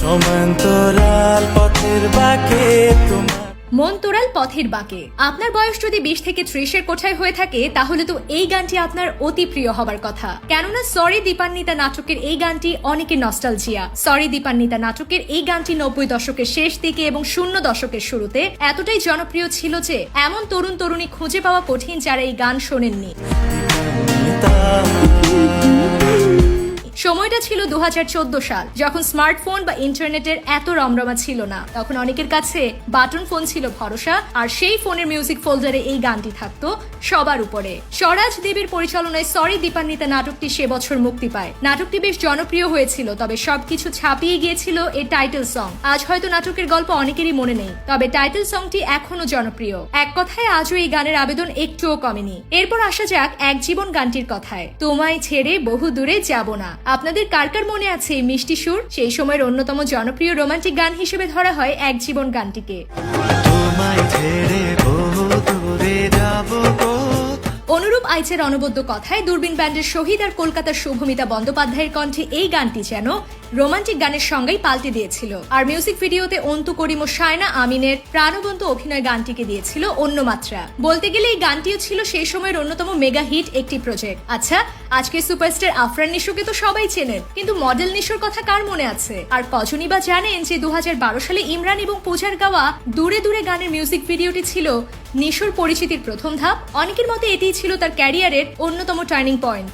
সমান্তরাল পথের বাকে তোমার মন তোরাল পথের বাঁকে। আপনার বয়স যদি বিশ থেকে ত্রিশের কোঠায় হয়ে থাকে তাহলে তো এই গানটি আপনার অতি প্রিয় হবার কথা। কেননা সরি দীপান্বিতা নাটকের এই গানটি অনেকের নস্টালজিয়া সরি দীপান্বিতা নাটকের এই গানটি নব্বই দশকের শেষ দিকে এবং শূন্য দশকের শুরুতে এতটাই জনপ্রিয় ছিল যে এমন তরুণ তরুণী খুঁজে পাওয়া কঠিন যারা এই গান শোনেননি। সময়টা ছিল দু হাজার চোদ্দ সাল, যখন স্মার্টফোন বা ইন্টারনেটের এত রমরমা ছিল না। তখন অনেকের কাছে বাটন ফোন ছিল ভরসা, আর সেই ফোনের মিউজিক ফোল্ডারে এই গানটি থাকতো সবার উপরে। স্বরাজ দেবীর পরিচালনায় সরি দীপান্বিতা নাটকটি সে বছর মুক্তি পায়। নাটকটি বেশ জনপ্রিয় হয়েছিল, তবে সবকিছু ছাপিয়ে গিয়েছিল এই টাইটেল সং আজ হয়তো নাটকের গল্প অনেকেরই মনে নেই, তবে টাইটেল সংটি এখনও জনপ্রিয়। এক কথায় আজও এই গানের আবেদন একটুও কমেনি। এরপর আসা যাক এক জীবন গানটির কথায়। তোমায় ছেড়ে বহু দূরে যাব না। আপনাদের কার কার মনে আছে এই মিষ্টি সুর? সেই সময়ের অন্যতম জনপ্রিয় রোমান্টিক গান হিসেবে ধরা হয় এক জীবন গানটিকে। অনুরূপ আইচের অনবদ্য কথায় দূরবীন ব্যান্ডের শহীদ আর কলকাতার শুভমিতা বন্দ্যোপাধ্যায়ের কণ্ঠে এই গানটি যেন রোমান্টিক গানের সঙ্গেই পাল্টে দিয়েছিল। আর মিউজিক ভিডিওতে অন্তু, করিম ও সায়না আমিনের প্রাণবন্ত অভিনয় গানটিকে দিয়েছিল অন্য মাত্রা। বলতে গেলে এই গানটিও ছিল সেই সময়ের অন্যতম মেগা হিট একটি প্রজেক্ট। আচ্ছা আজকে সুপারস্টার আফরান নিশোকে তো সবাই চেনেন কিন্তু মডেল নিশোর কথা কার মনে আছে? আর কজনই বা জানেন যে দু হাজার বারো সালে ইমরান এবং পূজার গাওয়া দূরে দূরে গানের মিউজিক ভিডিওটি ছিল নিশোর পরিচিতির প্রথম ধাপ। অনেকের মতে এটিই ছিল তার ক্যারিয়ারের অন্যতম টার্নিং পয়েন্ট।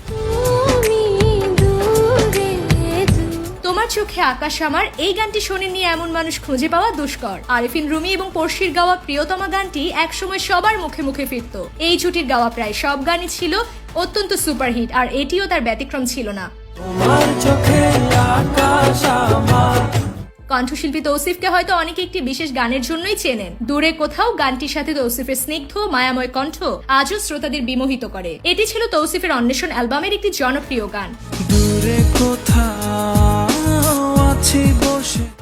তোমার চোখে আকাশ আমার এই গানটি শোনেননি এমন মানুষ খুঁজে পাওয়া দুষ্কর। আরিফিন রুমি এবং পড়শির গাওয়া প্রিয়তমা গানটি একসময় সবার মুখে মুখে ফিরত। এই জুটির গাওয়া প্রায় সব গানই ছিল অত্যন্ত সুপারহিট আর এটিও তার ব্যতিক্রম ছিল না। তোমার চোখে আকাশ আমার। কণ্ঠশিল্পী তৌসিফকে হয়তো অনেকে একটি বিশেষ গানের জন্যই চেনেন। দূরে কোথাও গানটির সাথে তৌসিফের স্নিগ্ধ মায়াময় কণ্ঠ আজও শ্রোতাদের বিমোহিত করে। এটি ছিল তৌসিফের অন্বেষণ অ্যালবামের একটি জনপ্রিয় গান। দূরে কোথাও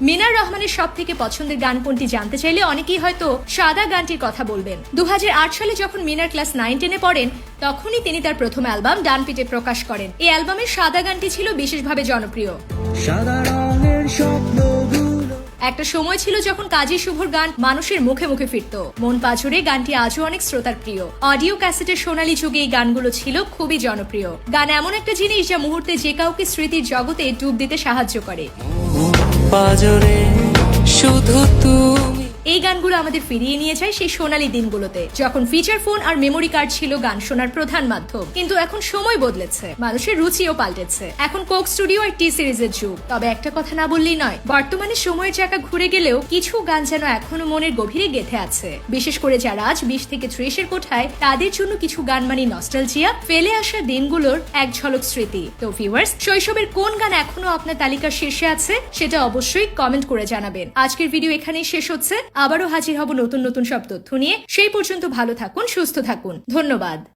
মিনার রহমানের সব থেকে পছন্দের গান কোনটি জানতে চাইলে অনেকেই হয়তো সাদা গানটির কথা বলবেন। দু হাজার আট সালে যখন মিনার ক্লাস নাইন টেনে পড়েন তখনই তিনি তার প্রথম অ্যালবাম ডান পিটে প্রকাশ করেন। এই অ্যালবামের সাদা গানটি ছিল বিশেষভাবে জনপ্রিয়। সাদা রঙের স্বপ্নগুলো। একটা সময় ছিল যখন কাজী শুভর গান মানুষের মুখে মুখে ফিরত। মন পাঝরে গানটি আজও অনেক শ্রোতার প্রিয়। অডিও ক্যাসেটের সোনালী যুগে এই গানগুলো ছিল খুবই জনপ্রিয়। গান এমন একটা জিনিস যা মুহূর্তে যে কাউকে স্মৃতির জগতে ডুব দিতে সাহায্য করে। পাজরে শুধু তুমি। এই গানগুলো আমাদের ফিরিয়ে নিয়ে যায় সেই সোনালী দিনগুলোতে, যখন ফিচার ফোন আর মেমোরি কার্ড ছিল গান শোনার প্রধান মাধ্যম। কিন্তু এখন সময় বদলেছে, মানুষের রুচিও পাল্টেছে। এখন কোক স্টুডিও আর টি সিরিজের যুগ। তবে একটা কথা না বললেই নয়, বর্তমানে সময়ের চাকা ঘুরে গেলেও কিছু গান যেন এখনও মনের গভীরে গেথে আছে। বিশেষ করে যারা আজ বিশ থেকে ত্রিশের কোঠায়, তাদের জন্য কিছু গান মানে নস্টালজিয়া ফেলে আসা দিনগুলোর এক ঝলক স্মৃতি। তো ভিউয়ার্স শৈশবের কোন গান এখনও আপনার তালিকার শীর্ষে আছে, সেটা অবশ্যই কমেন্ট করে জানাবেন। আজকের ভিডিও এখানেই শেষ হচ্ছে। আবারও হাজির হব নতুন নতুন সব তথ্য নিয়ে। সেই পর্যন্ত ভালো থাকুন, সুস্থ থাকুন। ধন্যবাদ।